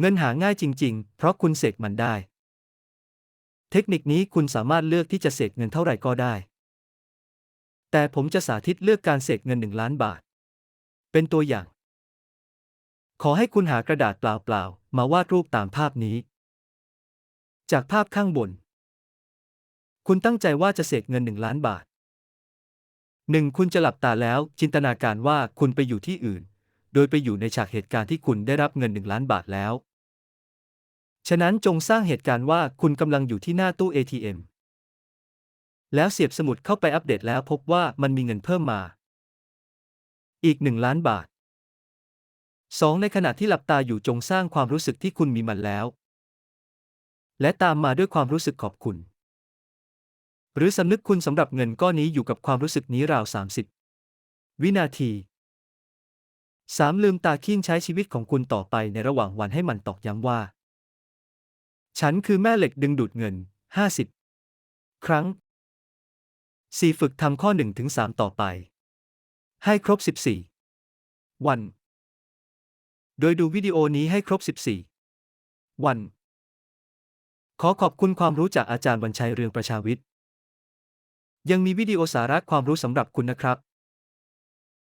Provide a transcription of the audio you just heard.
เงินหาง่ายจริง ๆ เพราะคุณเสกมันได้ เทคนิคนี้คุณสามารถเลือกที่จะเสกเงินเท่าไหร่ก็ได้ แต่ผมจะสาธิตเลือกการเสกเงินหนึ่งล้านบาท เป็นตัวอย่าง ขอให้คุณหากระดาษเปล่าๆ มาวาดรูปตามภาพนี้ จากภาพข้างบน คุณตั้งใจว่าจะเสกเงินหนึ่งล้านบาทหนึ่งคุณจะหลับตาแล้วจินตนาการว่าคุณไปอยู่ที่อื่น โดยไปอยู่ในฉากเหตุการณ์ที่คุณได้รับเงินหนึ่งล้านบาทแล้ว ฉะนั้นจงสร้างเหตุการณ์ว่าคุณกำลังอยู่ที่หน้าตู้ ATM แล้วเสียบสมุดเข้าไปอัปเดตแล้วพบว่ามันมีเงินเพิ่มมา อีกหนึ่งล้านบาท 2. ในขณะที่หลับตาอยู่จงสร้างความรู้สึกที่คุณมีมันแล้ว และตามมาด้วยความรู้สึกขอบคุณ หรือสำนึกคุณสำหรับเงินก้อนนี้อยู่กับความรู้สึกนี้ราว 30 วินาที 3. ลืมตาคิ้งใช้ชีวิตของคุณต่อไปในระหว่างวันให้มันตอกย้ำว่า ฉันคือแม่เหล็กดึงดูดเงิน 50 ครั้ง 4. ฝึกทำข้อ1ถึง3ต่อไป ให้ครบ 14 วัน โดยดูวิดีโอนี้ให้ครบ 14 วัน ขอขอบคุณความรู้จากอาจารย์วันชัยเรืองประชาวิทย์ ยังมีวิดีโอสาระความรู้สำหรับคุณนะครับ